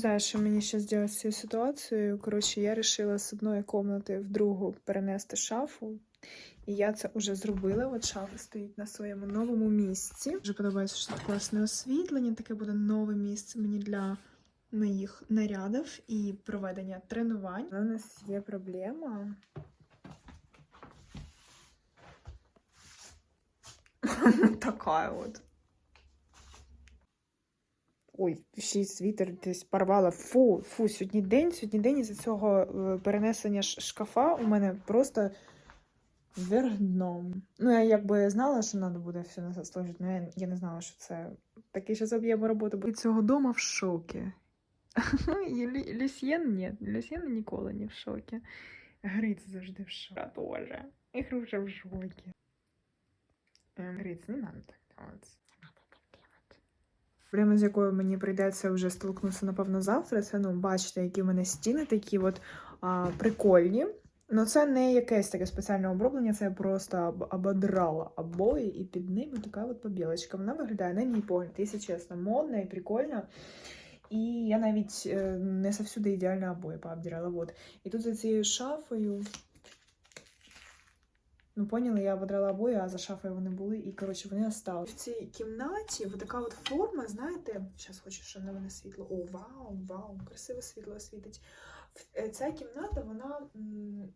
Знаю, що мені ще зробити з цією ситуацією. Коротше, я вирішила з одної кімнати в другу перенести шафу. І я це вже зробила. От шафа стоїть на своєму новому місці. Дуже подобається, що тут класне освітлення. Таке буде нове місце мені для моїх нарядів і проведення тренувань. Але у нас є проблема. Така от. Ой, ще й світер десь порвала. Фу, фу, сьогодні день, сьогодні день із-за цього е, перенесення шкафа у мене просто вверх дном. Ну, я якби знала, що треба буде все на сложити, але я, я не знала, що це такий зараз об'єм роботи. Від цього дома в шокі. Люсьєн ні, Люсьєн ніколи не в шокі. Гриць завжди в шокі. Тоже. І Хруша в шокі. Ем, Гриць, не надо так делать. Не надо так делать. Проблема, з якою мені прийдеться вже столкнутися, напевно, завтра, це, ну, бачите, які в мене стіни такі от а, прикольні. Ну, це не якесь таке спеціальне оброблення, це просто об- ободрала обої, і під ними така от побілочка. Вона виглядає, на мій погляд, якщо чесно, модна і прикольна. І я навіть е, не завсюди ідеально обої пообдирала. Вот. І тут за цією шафою. Ну, поняли, я ободрала обої, а за шафою вони були, і коротше вони остались. В цій кімнаті така от форма, знаєте, зараз хочу, щоб на мене світло. О, вау, вау, красиве світло світить. Е, Ця кімната, вона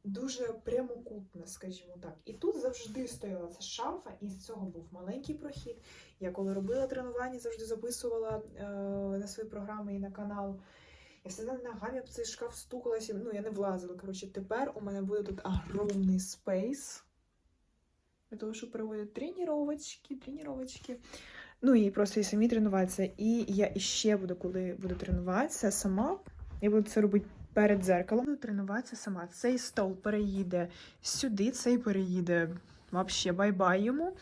дуже прямокутна, скажімо так. І тут завжди стояла ця шафа, і з цього був маленький прохід. Я коли робила тренування, завжди записувала е, на свої програми і на канал. Я всегда ногами об цей шкаф стукалася, ну я не влазила. Коротше, тепер у мене буде тут огромний спейс. Для того, щоб проводити тренувачки, тренувачки. Ну і просто і самі тренуватися. І я іще буду, коли буду тренуватися сама. Я буду це робити перед дзеркалом. Буду тренуватися сама. Цей стол переїде сюди, цей переїде вообще бай-бай йому.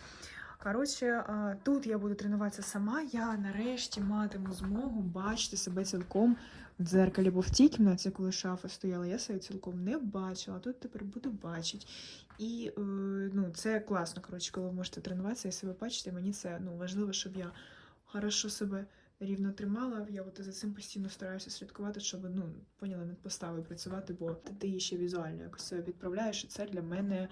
Коротше, тут я буду тренуватися сама. Я нарешті матиму змогу бачити себе цілком дзеркалі, бо в тій кімнаті, коли шафа стояла, я себе цілком не бачила. Тут тепер буду бачити. І е, ну, це класно, коротше, коли ви можете тренуватися і себе бачити. Мені це ну, важливо, щоб я хорошо себе рівно тримала. Я от за цим постійно стараюся слідкувати, щоб ну, поняла над поставою працювати, бо ти її ще візуально якось себе відправляєш, і це для мене.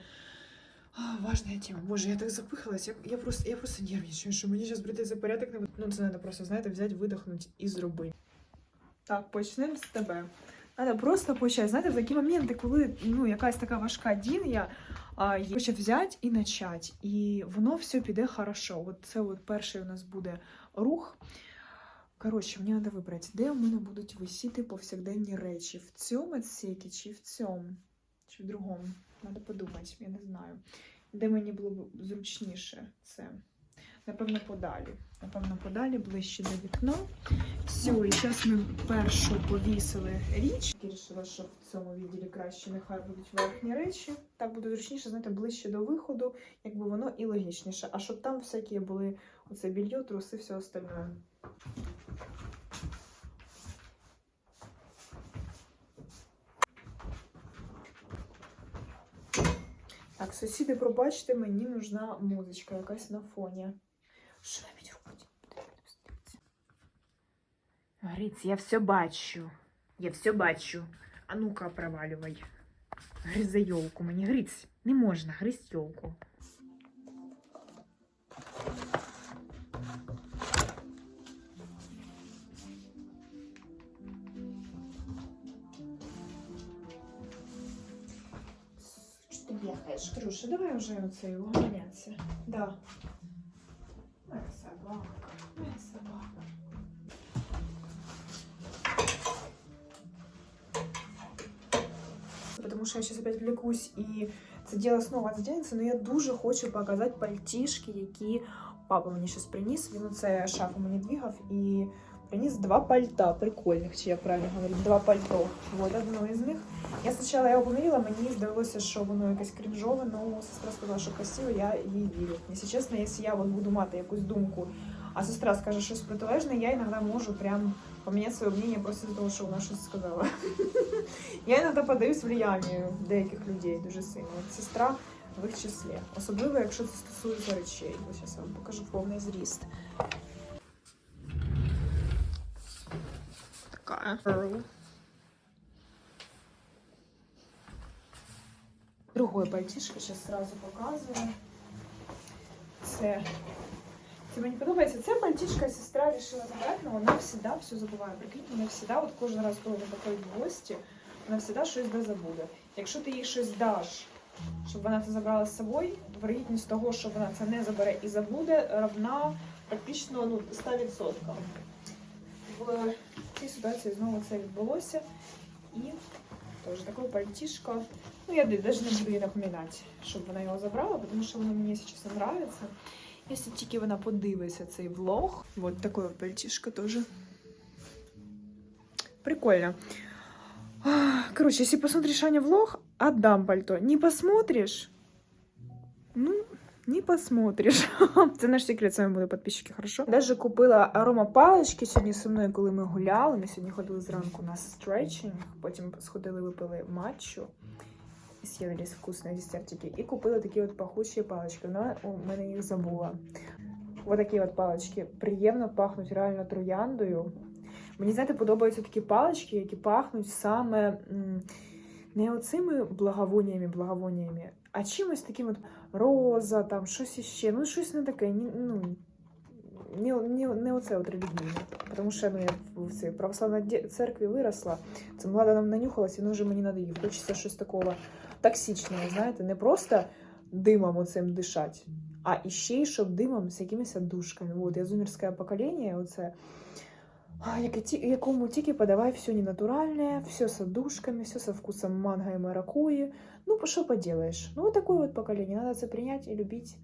Важна тема. Боже, я так запихалась. Я, я просто я просто нервничаю, що мені зараз прийти за порядок. Ну, це треба просто, знаєте, взяти, видихнути і зробити. Так, почнемо з тебе. Треба просто почати. Знаєте, в такі моменти, коли ну, якась така важка дія, є, хоче взяти і почати. І воно все піде хорошо. От це от перший у нас буде рух. Коротше, мені треба вибрати, де у мене будуть висіти повсякденні речі. В цьому отсекі чи в цьому, чи в другому. Треба подумати, я не знаю. Де мені було б зручніше це. Напевно, подалі. Напевно, подалі, ближче до вікна. Все, і зараз ми першу повісили річ. Вирішила, що в цьому відділі краще нехай будуть верхні речі. Так буде зручніше, знаєте, ближче до виходу, якби воно і логічніше. А щоб там всякі були оце більйо, труси, все остальне. Сусіди, пробачте, мені нужна музичка якась на фоні. Що навіть робить? Гриць, я все бачу. Я все бачу. А ну-ка, провалювай. Гриз за йолку. Мені гриць. Не можна, гриць йолку. Что ты бегаешь, Крюша? Давай уже оцей угоняться. Да. Моя собака, моя собака. Потому что я сейчас опять влекусь і це діло снова задінеться, но я дуже хочу показати пальтішки, які папа мені щось приніс. Він оце шафу мені двигав і приніс два пальта прикольних, чи я правильно говорю, два пальто. Вот одно із них. Я спочатку його поміряла, мені здалося, що воно якесь крінжове, але сестра сказала, що красиво, я їй вірю. Якщо чесно, якщо я от буду мати якусь думку, а сестра скаже щось протилежне, я іноді можу прям поміняти своє мнение просто з того, що вона щось сказала. Я іноді подаюсь влиянню деяких людей дуже сильно. От сестра в їх числі. Особливо, якщо це стосується речей. Ось я вам покажу повний зріст. Такая. Earl. Другое пальтишко, сейчас сразу показую. Це. Це мені подобається. Це пальтишко сестра вирішила забрати, але вона завжди все забуває. Прикинь, вона завжди, от кожен раз, коли вона приходить в гості, вона завжди щось да забуде. Якщо ти їй щось даш, щоб вона це забрала з собою, вирогідність того, що вона це не забере і забуде, равна практично ну, 100%. В цій ситуації знову це відбулося. І теж таке пальтишко. Ну, я навіть не буду їй напоминати, щоб вона його забрала, тому що воно мені, якщо чесно, нравиться. Якщо тільки вона подивиться цей влог, вот такое пальтишко тоже. Прикольно. А, Короче, если посмотришь Аня влог, отдам пальто. Не посмотришь? Ну, не посмотриш. Це наш секрет, з вами були підписчики, хорошо? Даже купила аромапалички сьогодні зі мною, коли ми гуляли. Ми сьогодні ходили зранку на стретчинг, потім сходили, випили матчу. І съели вкусні десертики. І купила такі от пахучі палички. Вона у мене їх забула. Ось такі от палички. Приємно пахнуть реально трояндою. Мені, знаєте, подобаються такі палички, які пахнуть саме не оцими благовоннями, благовоннями, а чимось таким от роза, там щось іще. Ну, щось не таке. ні- Ну, не, не, не оце от релігійне. Тому що ну, я в цій православній церкві виросла. Це влада нам нанюхалась, і ну вже мені надоїв. Хочеться щось такого токсичного, знаєте, не просто димом оцим дишати, а іще й щоб димом з якимись душками. От, я зумерське покоління, оце, якому тільки подавай все ненатуральне, все з душками, все со вкусом манго і маракуї. Ну, по- що поделаешь? Ну, вот такое вот поколение. Надо це принять и любить,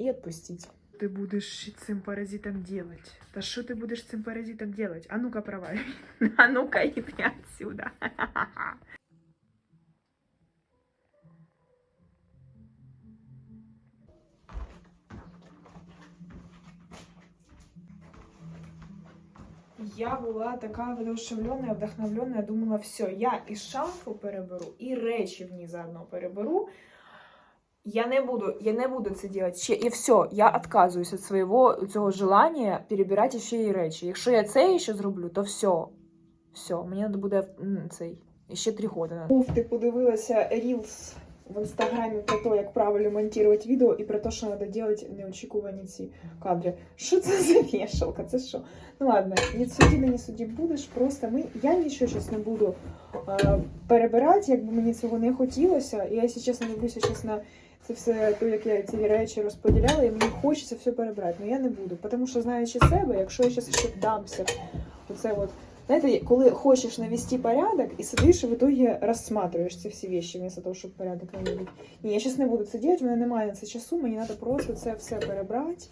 и отпустить. Ты будешь с этим паразитом делать? Да что ты будешь с этим паразитом делать? А ну-ка, проваливай. А ну-ка, иди отсюда. Я була така воодушевлена, вдохновлена, думала, все, я і шафу переберу, і речі в ній заодно переберу. Я не буду, я не буду це. Ще, і все, я відказуюсь від свого цього желання перебирати ще й речі. Якщо я це ще зроблю, то все. Все, мені треба буде цей ще три роки. Уф, ти подивилася Reels в інстаграмі про те, як правильно монтувати відео, і про те, що треба робити неочікувані ці кадри. Що це за вішалка? Це що? Ну ладно, ні суді, ні суді будеш. Просто ми я нічого щось не буду а, перебирати, якби мені цього не хотілося. І я, якщо чесно, дивлюся зараз на це все, то як я ці речі розподіляла, і мені хочеться все перебрати. Але я не буду. Тому що знаючи себе, якщо я зараз ще вдамся, оце от. Знаєте, коли хочеш навести порядок і сидиш і в итоге розсматриваєш ці всі вещи, вместо того, щоб порядок наводити. Ні, я зараз не буду це робити, в мене немає на це часу, мені треба просто це все перебрати,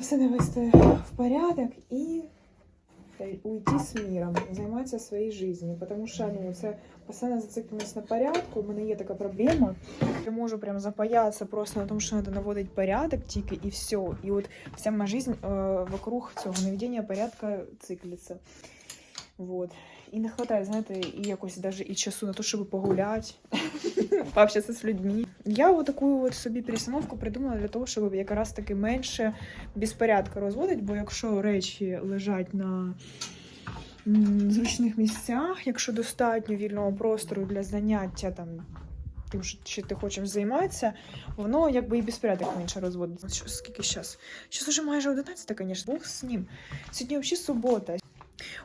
все навести в порядок і уйти з миром, займатися своєю життю. Тому що ну, це постійно зацикленість на порядку, у мене є така проблема. Я можу прям запаятися просто на тому, що треба наводити порядок тільки і все. І от вся моя жизнь э, вокруг цього наведення порядка циклиться. Вот. І не вистачає, знаєте, і якось даже і часу на те, щоб погуляти, пообщатися з людьми. Я от таку от собі перестановку придумала для того, щоб якраз таки менше безпорядку розводити, бо якщо речі лежать на зручних місцях, якщо достатньо вільного простору для заняття там. Тим, що ти хочеш займатися, воно якби і безпорядок менше розводиться. Скільки зараз? Зараз уже майже 11, звісно. Бог з ним. Сьогодні взагалі субота.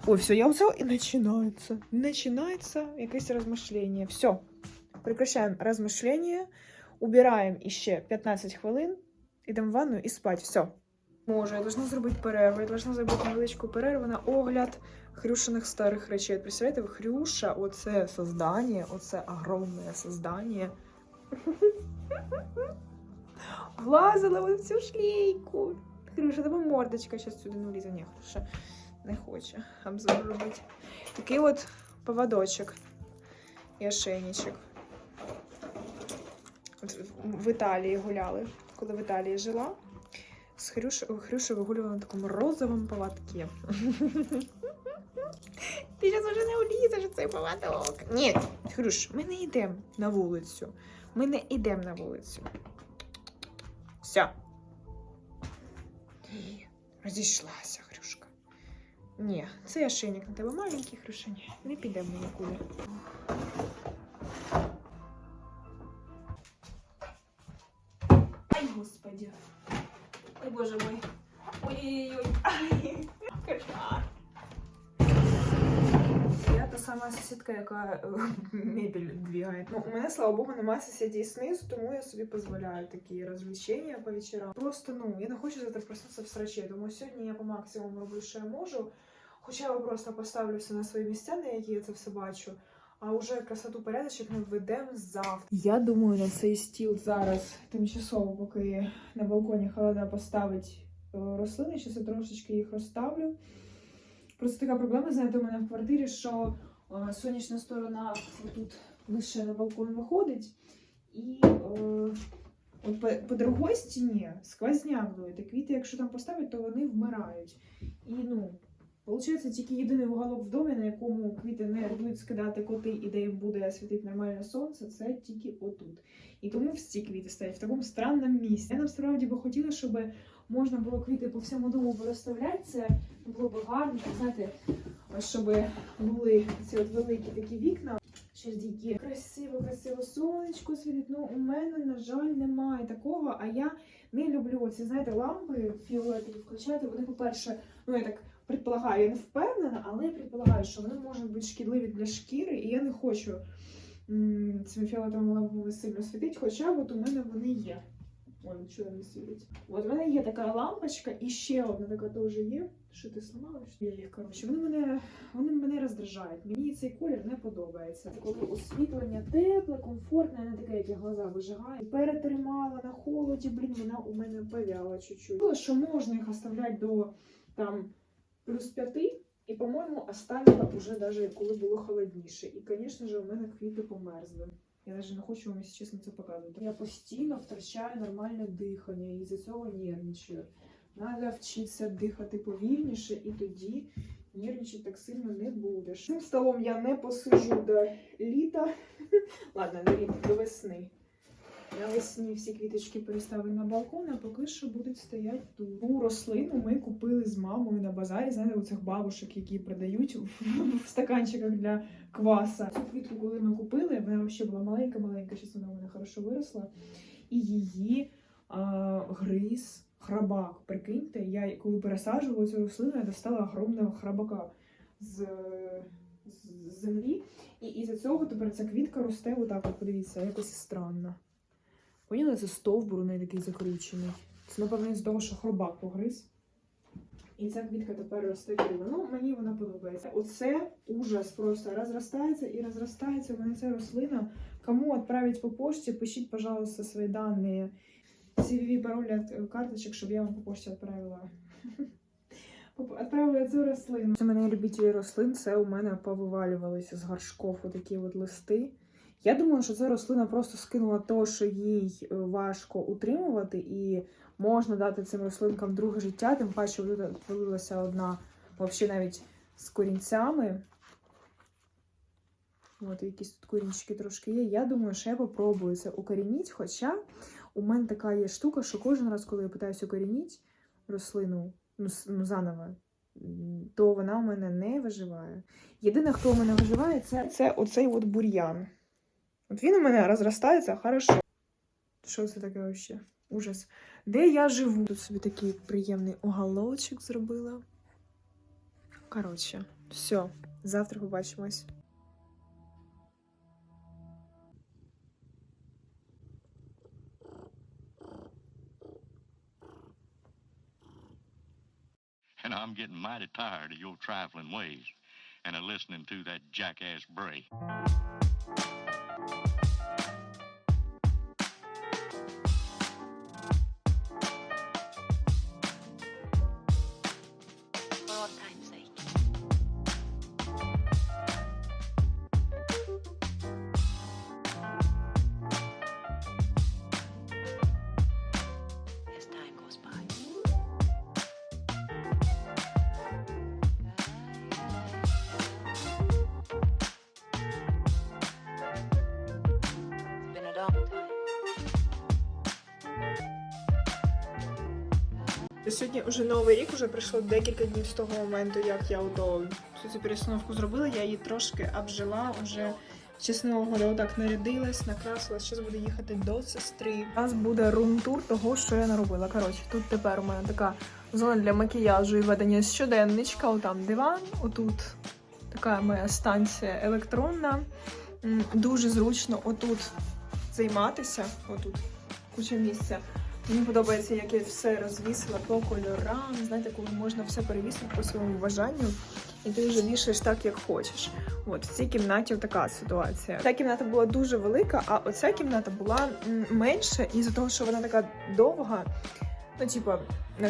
Ой, все, я взяла і починається. Починається якесь розмишлення. Все. Прекращаємо розмишлення, убираємо іще 15 хвилин, ідемо в ванну і спать. Все. Може, я должна зробити перерву. Я должна зробити невеличку перерву на огляд Хрюшиних старих речей. Представляєте, Хрюша, оце создання, оце огромне создання. Влазила в цю шлейку. Хрюша, тебе мордочка зараз сюди не влізе. Ні, Хрюша не хоче обзор робити. Такий от поводочок і ошейничок. От в- Італії гуляли, коли в Італії жила. З Хрюш... Хрюша вигулювала на такому розовому поводке. Ти зараз вже не влізеш цей поводок. Ні, Хрюш, ми не йдемо на вулицю. Ми не йдемо на вулицю. Все. Розійшлася. Ні, цей ошейник на тебе маленький, Хрушень. Не підемо нікуди. Ай, господи. Ой, боже мой. Ой-ой-ой. Сама сусідка, яка е, мебель двигає. Ну, у мене, слава Богу, немає сусідів знизу, тому я собі дозволяю такі розвлечення по вечорам. Просто ну я не хочу завтра проснутися в срачі, тому сьогодні я по максимуму роблю, що я можу. Хоча я просто поставлю все на свої місця, на які я це все бачу. А вже красоту порядочок ми введемо завтра. Я думаю, на цей стіл зараз тимчасово, поки на балконі холода поставить е, рослини, ще трошечки їх розставлю. Просто така проблема, знаєте, у мене в квартирі, що сонячна сторона тут лише на балкон виходить, і е, от по, другій стіні сквозняк дує. Та квіти, якщо там поставити, то вони вмирають. І ну, Получається, тільки єдиний уголок в домі, на якому квіти не будуть скидати коти і де їм буде світити нормальне сонце, це тільки отут. І тому всі квіти стоять в такому странному місці. Я насправді би хотіла, щоб можна було квіти по всьому дому розставляти. Це було б гарно, знаєте, щоб були ці от великі такі вікна. Ще дійки красиво, красиво сонечко світить. Ну, у мене, на жаль, немає такого. А я не люблю оці, знаєте, лампи фіолетові включати. Вони, по-перше, ну я так предполагаю, я не впевнена, але я предполагаю, що вони можуть бути шкідливі для шкіри, і я не хочу цими фіолетовими лампами сильно світити, хоча от у мене вони є. Ой, нічого не світить. От в мене є така лампочка, і ще одна така теж є. Що ти сломала? Я їх, коротше, вони мене, вони мене роздражають. Мені цей колір не подобається. Коли освітлення тепле, комфортне, не таке, як я глаза вижигаю. Перетримала на холоді, блін, вона у мене повяла чуть-чуть. Що можна їх оставляти до там плюс 5, і, по-моєму, оставила уже даже коли було холодніше. І, звісно ж, у мене квіти померзли. Я навіть не хочу вам, якщо чесно, це показувати. Я постійно втрачаю нормальне дихання і за цього нервничаю. Треба вчитися дихати повільніше, і тоді нервничати так сильно не будеш. Цим столом я не посижу до літа. Ладно, не літа, до весни. Навесні всі квіточки переставили на балкон, а поки що будуть стояти тут. Ту рослину ми купили з мамою на базарі. Знаєте, у цих бабушек, які продають в стаканчиках для кваса. Цю квітку, коли ми купили, вона взагалі була маленька-маленька, зараз вона мене хорошо виросла. І її а, гриз храбак. Прикиньте, я коли пересаджувала цю рослину, я достала огромного храбака з, з землі. І із-за цього тепер ця квітка росте отак, от подивіться, якось странно. Поняли, це стовбур у неї такий закручений. Це, напевно, з того, що хробак погриз. І ця квітка тепер росте криво. Ну, мені вона подобається. Оце ужас просто розростається і розростається. У ця рослина. Кому відправити по пошті, пишіть, пожалуйста, свої дані, CVV, пароль від карточок, щоб я вам по пошті відправила. Відправила цю рослину. Це мене любителі рослин, це у мене повивалювалися з горшков такі от листи. Я думаю, що ця рослина просто скинула те, що їй е, важко утримувати, і можна дати цим рослинкам друге життя, тим паче вилилася одна взагалі навіть з корінцями. От, якісь тут корінчики трошки є. Я думаю, що я попробую це укорініть. Хоча у мене така є штука, що кожен раз, коли я питаюся укорініть рослину, ну, ну заново, то вона у мене не виживає. Єдине, хто у мене виживає, це, це оцей от бур'ян. От він у мене розростається хорошо. Що це таке вообще? Ужас. Де я живу? Тут собі такий приємний уголочок зробила. Коротше, все. Завтра побачимось. And I'm getting mighty tired of your trifling ways and of listening to that jackass Bray. Сьогодні вже новий рік, вже пройшло декілька днів з того моменту, як я ото цю цю перестановку зробила. Я її трошки обжила, вже чесного года отак нарядилась, накрасилась. Зараз буду їхати до сестри. У нас буде рум-тур того, що я наробила. Коротше, тут тепер у мене така зона для макіяжу і ведення щоденничка. Отам диван, отут така моя станція електронна. Дуже зручно отут займатися. Отут куча місця. Мені подобається, як я все розвісила по кольорам. Знаєте, коли можна все перевісити по своєму бажанню, і ти вже вішаєш так, як хочеш. От в цій кімнаті така ситуація. Ця кімната була дуже велика, а оця кімната була менша, і за того, що вона така довга, ну типа,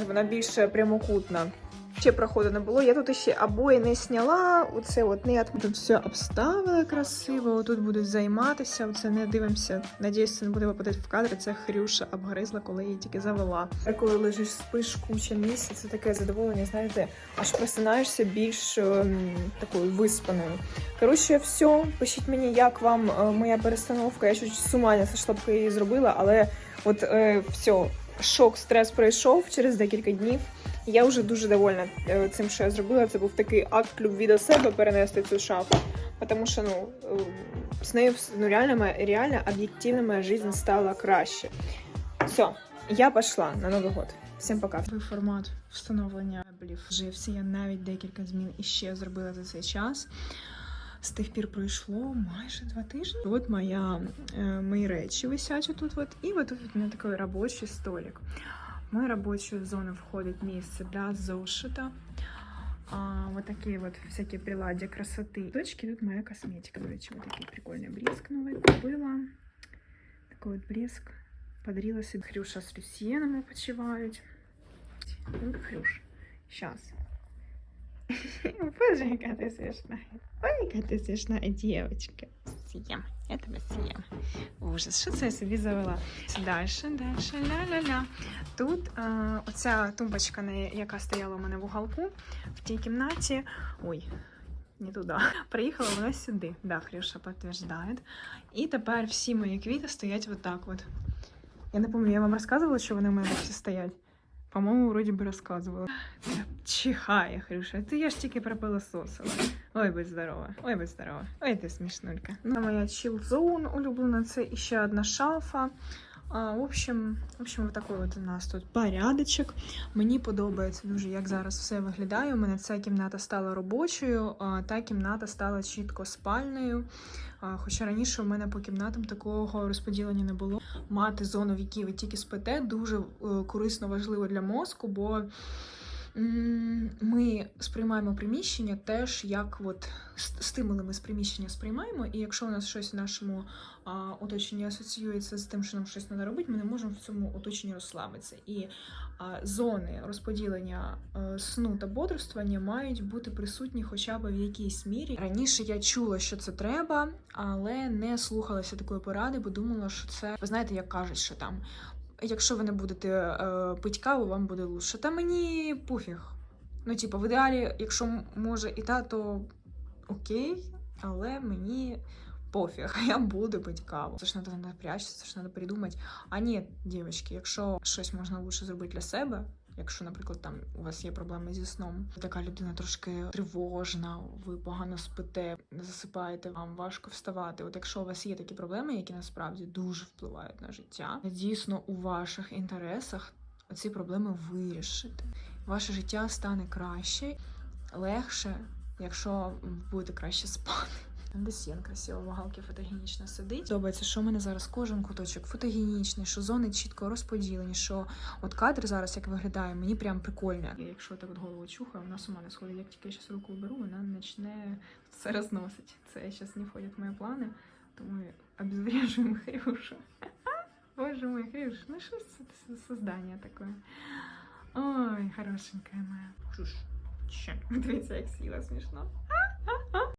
вона більше прямокутна. Ще проходу не було. Я тут ще обої не сняла. Оце от не тут все обставила красиво. Тут будуть займатися. Оце не дивимося. Надіюсь, це не буде випадати в кадри. Це Хрюша обгризла, коли її тільки завела. А коли лежиш, спиш куча місяць, це таке задоволення, знаєте, аж просинаєшся більш ем, такою виспаною. Коротше, все. Пишіть мені, як вам е, моя перестановка. Я чуть з ума не сошла, поки її зробила, але от е, все, шок, стрес пройшов через декілька днів. Я вже дуже довольна е, цим, що я зробила. Це був такий акт любві до себе перенести цю шафу. Тому що ну, е, з нею ну, реально, реально об'єктивно моя життя стала краще. Все, я пішла на Новий год. Всім пока. Формат встановлення меблів вжився. Я навіть декілька змін іще зробила за цей час. З тих пір пройшло майже два тижні. От моя, е, мої речі висять отут. От, і от тут у мене такий робочий столик. В мою робочую зону входит место для зошита. А, вот такие вот всякие приладья красоты. Точки тут моя косметика. До речі, вот такий прикольний блеск новий купила. Такий от блеск. Подарила себе Хрюша з Люсьєном почивають. Ну, Хрюш, сейчас. Боже, яка ти смішна. Ой, яка ти смішна дівчинка. Съем. Я тебе съем. Ужас, що це я собі завела? Дальше, дальше, ля-ля-ля. Тут е, оця тумбочка, яка стояла у мене в уголку, в тій кімнаті. Ой, не туди. Приїхала вона сюди. Да, Хрюша підтверджує. І тепер всі мої квіти стоять отак от. Я не пам'ятаю, я вам розказувала, що вони в мене всі стоять. По-моєму, вроді би розказувала. Чихає, Хрюша. Ти я ж тільки пропилососила. Ой, будь здорова. Ой, будь здорова. Ой, ти смішнулька. Ну, моя chill zone улюблена, це іще одна шафа. А, в общем, в общем, вот такой от у нас тут порядочок. Мені подобається дуже, як зараз все виглядає. У мене ця кімната стала робочою, а та кімната стала чітко спальною. А, Хоча раніше у мене по кімнатам такого розподілення не було. Мати зону, в якій ви тільки спите, дуже е, корисно важливо для мозку, бо ми сприймаємо приміщення теж як от ст- стимули ми з приміщення сприймаємо, і якщо у нас щось в нашому а, оточенні асоціюється з тим, що нам щось треба робити, ми не можемо в цьому оточенні розслабитися. І а, зони розподілення е, сну та бодрствування мають бути присутні хоча б в якійсь мірі. Раніше я чула, що це треба, але не слухалася такої поради, бо думала, що це ви знаєте, як кажуть, що там. Якщо ви не будете е, пить каву, вам буде лучше. Та мені пофіг. Ну, типу, в ідеалі, якщо може і та, то окей, але мені пофіг, я буду пити каву. Це ж треба напрячся, це ж треба придумати. А ні, дівчатки, якщо щось можна лучше зробити для себе. Якщо, наприклад, там у вас є проблеми зі сном, така людина трошки тривожна, ви погано спите, не засипаєте, вам важко вставати. От якщо у вас є такі проблеми, які насправді дуже впливають на життя, дійсно у ваших інтересах ці проблеми вирішити. Ваше життя стане краще, легше, якщо будете краще спати. Десін красиво в галки фотогенічно сидить. Подобається, що в мене зараз кожен куточок фотогенічний, що зони чітко розподілені, що от кадр зараз як виглядає, мені прям прикольно. І якщо так от голову чухаю, вона сама не сходить. Як тільки я зараз руку беру, вона почне все розносить. Це зараз не входить в мої плани, тому обезврежуємо Хрюшу. Боже мой, Хрюш, ну що це за создання таке? Ой, хорошенькая моя. Че? Дивіться, як сіла смішно.